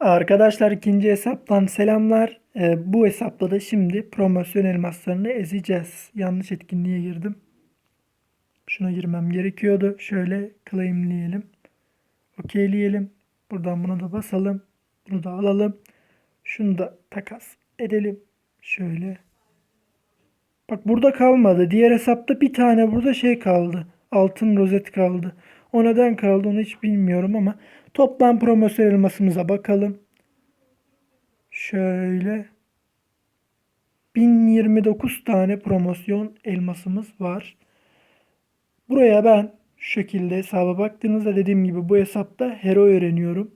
Arkadaşlar ikinci hesaptan selamlar. Ee, bu hesapta da şimdi promosyon elmaslarını ezeceğiz. Yanlış etkinliğe girdim. Şuna girmem gerekiyordu. Şöyle claimleyelim. Okeyleyelim. Buradan buna da basalım. Bunu da alalım. Şunu da takas edelim. Şöyle. Bak burada kalmadı. Diğer hesapta bir tane burada şey kaldı. Altın rozet kaldı. O neden kaldı onu hiç bilmiyorum ama toplam promosyon elmasımıza bakalım. Şöyle 1029 tane promosyon elmasımız var. Buraya ben şu şekilde hesaba baktığınızda dediğim gibi bu hesapta hero öğreniyorum.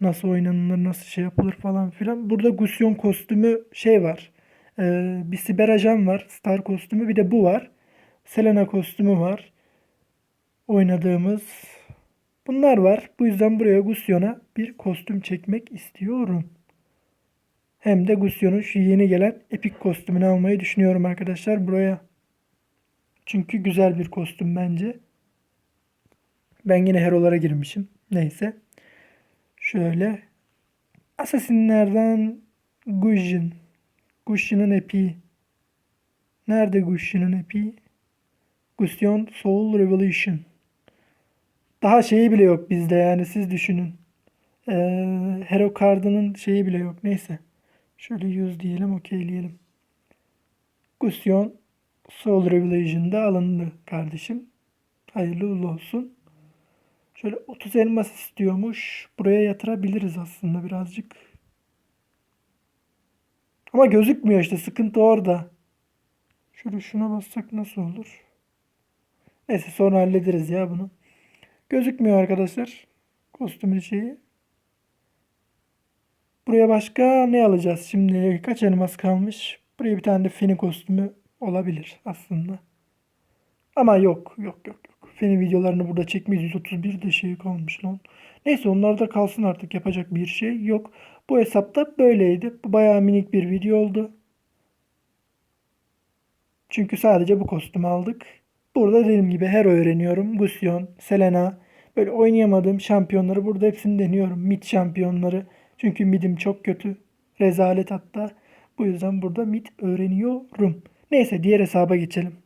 Nasıl oynanılır, nasıl şey yapılır falan filan. Burada Gusyon kostümü şey var. Ee, bir siber ajan var. Star kostümü. Bir de bu var. Selena kostümü var. Oynadığımız. Bunlar var. Bu yüzden buraya Gusyon'a bir kostüm çekmek istiyorum. Hem de Gusyon'un şu yeni gelen epik kostümünü almayı düşünüyorum arkadaşlar buraya. Çünkü güzel bir kostüm bence. Ben yine herolara girmişim. Neyse. Şöyle. Assassinlerden Gujin. Gushin'in epiği. Nerede Gushin'in epiği? Gusyon Soul Revolution. Daha şeyi bile yok bizde yani siz düşünün. Ee, Hero Card'ının şeyi bile yok. Neyse. Şöyle 100 diyelim okeyleyelim. Gusyon Soul Revelation'da alındı kardeşim. Hayırlı uğurlu olsun. Şöyle 30 elmas istiyormuş. Buraya yatırabiliriz aslında birazcık. Ama gözükmüyor işte sıkıntı orada. Şöyle şuna bassak nasıl olur? Neyse sonra hallederiz ya bunu. Gözükmüyor arkadaşlar. Kostümün şeyi. Buraya başka ne alacağız? Şimdi kaç elmas kalmış? Buraya bir tane de Feni kostümü olabilir aslında. Ama yok yok yok yok. Feni videolarını burada çekmeyiz. 131 de şey kalmış lan. Neyse onlar da kalsın artık yapacak bir şey yok. Bu hesapta böyleydi. Bu bayağı minik bir video oldu. Çünkü sadece bu kostümü aldık. Burada dediğim gibi her öğreniyorum. Gusyon, Selena. Böyle oynayamadığım şampiyonları burada hepsini deniyorum. Mid şampiyonları. Çünkü midim çok kötü. Rezalet hatta. Bu yüzden burada mid öğreniyorum. Neyse diğer hesaba geçelim.